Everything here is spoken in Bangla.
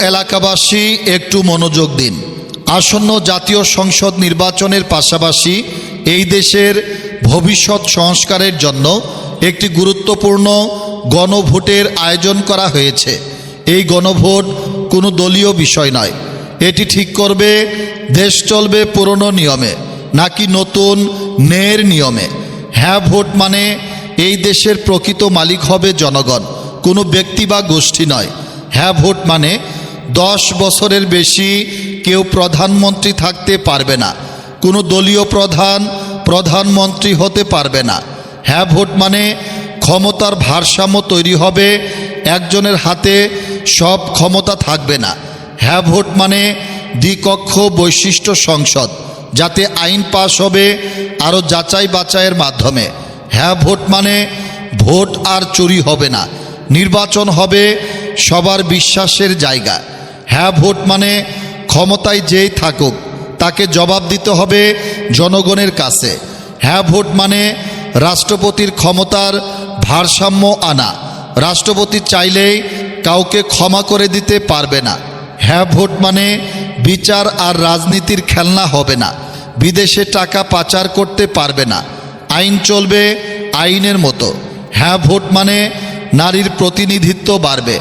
এলাকাবাসী, একটু মনোযোগ দিন। আসন্ন জাতীয় সংসদ নির্বাচনের পাশাপাশি এই দেশের ভবিষ্যৎ সংস্কারের জন্য একটি গুরুত্বপূর্ণ গণভোটের আয়োজন করা হয়েছে। এই গণভোট কোনো দলীয় বিষয় নয়। এটি ঠিক করবে, দেশ চলবে পুরনো নিয়মে, নাকি নতুন ন্যায়ের নিয়মে। হ্যাঁ ভোট মানে এই দেশের প্রকৃত মালিক হবে জনগণ, কোনো ব্যক্তি বা গোষ্ঠী নয়। হ্যাঁ ভোট মানে দশ বছরের বেশি কেউ প্রধানমন্ত্রী থাকতে পারবে না। কোনো দলীয় প্রধান, প্রধানমন্ত্রী হতে পারবে না। হ্যাঁ ভোট মানে ক্ষমতার ভারসাম্য তৈরি হবে, একজনের হাতে সব ক্ষমতা থাকবে না। হ্যাঁ ভোট মানে দ্বিকক্ষ বৈশিষ্ট্য সংসদ, যাতে আইন পাশ হবে আরও যাচাই বাছাইয়ের মাধ্যমে। হ্যাঁ ভোট মানে ভোট আর চুরি হবে না। নির্বাচন হবে সবার বিশ্বাসের জায়গা। হ্যাঁ ভোট মানে ক্ষমতায় যেই থাকুক, তাকে জবাব দিতে হবে জনগণের কাছে। হ্যাঁ ভোট মানে রাষ্ট্রপতির ক্ষমতার ভারসাম্য আনা। রাষ্ট্রপতি চাইলেই কাউকে ক্ষমা করে দিতে পারবে না। হ্যাঁ ভোট মানে বিচার আর রাজনীতির খেলনা হবে না। বিদেশে টাকা পাচার করতে পারবে না। আইন চলবে আইনের মতো। হ্যাঁ ভোট মানে নারীর প্রতিনিধিত্ব বাড়বে।